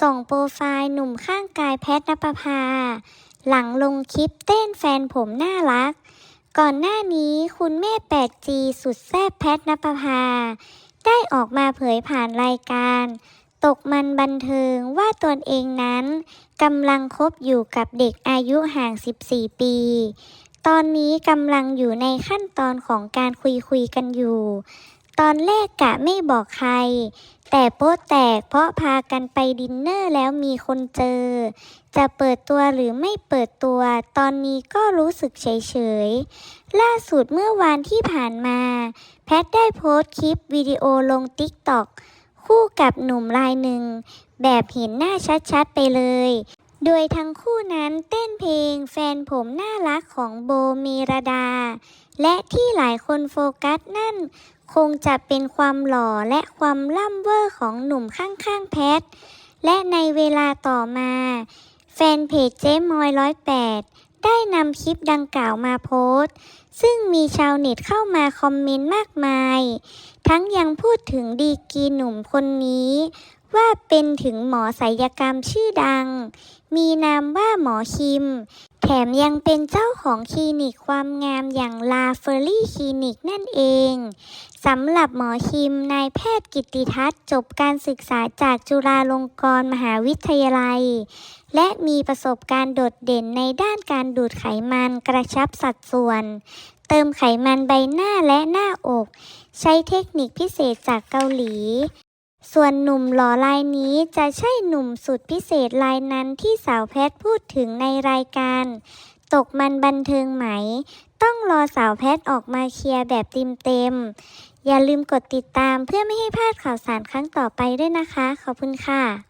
ส่งโปรไฟล์หนุ่มข้างกายแพทนปภา หลังลงคลิปเต้นแฟนผมน่ารัก ก่อนหน้านี้คุณแม่ 8G สุดแซ่บแพทนปภา ได้ออกมาเผยผ่านรายการ ตกมันบันเทิงว่าตนเองนั้นกำลังคบอยู่กับเด็กอายุห่าง 14 ปี ตอนนี้กำลังอยู่ในขั้นตอนของการคุยคุยๆกันอยู่ ตอนแรกกะไม่บอกใคร แต่โป๊ะแตกเพราะพากันไปดินเนอร์แล้วมีคนเจอ จะเปิดตัวหรือไม่เปิดตัว ตอนนี้ก็รู้สึกเฉยๆ ล่าสุดเมื่อวานที่ผ่านมา แพทได้โพสต์คลิปวิดีโอลงติ๊กต็อกคู่กับหนุ่มรายหนึ่ง แบบเห็นหน้าชัดๆไปเลย โดยทั้งคู่นั้นเต้นเพลงแฟนผมน่ารักของโบเมรดา และที่หลายคนโฟกัสนั่น คงจะเป็นความหล่อและความล่ำเวอร์ของหนุ่มข้างๆแพท และในเวลาต่อมา แฟนเพจเจ๊มอยร้อยแปดได้นำคลิปดังกล่าวมาโพสต์ ซึ่งมีชาวเน็ตเข้ามาคอมเมนต์มากมาย ทั้งยังพูดถึงดีกีหนุ่มคนนี้ ว่าเป็นถึงหมอศัลยกรรมชื่อดัง มีนามว่าหมอคิม แถมยังเป็นเจ้าของคลินิกความงามอย่างลาเฟอรี่คลินิกนั่นเอง สำหรับหมอคิม นายแพทย์กิติทัศน์จบการศึกษาจากจุฬาลงกรณ์มหาวิทยาลัย และมีประสบการณ์โดดเด่นในด้านการดูดไขมันกระชับสัดส่วน เติมไขมันใบหน้าและหน้าอก ใช้เทคนิคพิเศษจากเกาหลี ส่วนหนุ่มหล่อรายนี้จะใช่หนุ่มสุดพิเศษรายนั้นที่สาวแพทย์พูดถึงในรายการ ตกมันบันเทิงไหม ต้องรอสาวแพทย์ออกมาเคลียร์แบบเต็มๆอย่าลืมกดติดตามเพื่อไม่ให้พลาดข่าวสารครั้งต่อไปด้วยนะคะ ขอบคุณค่ะ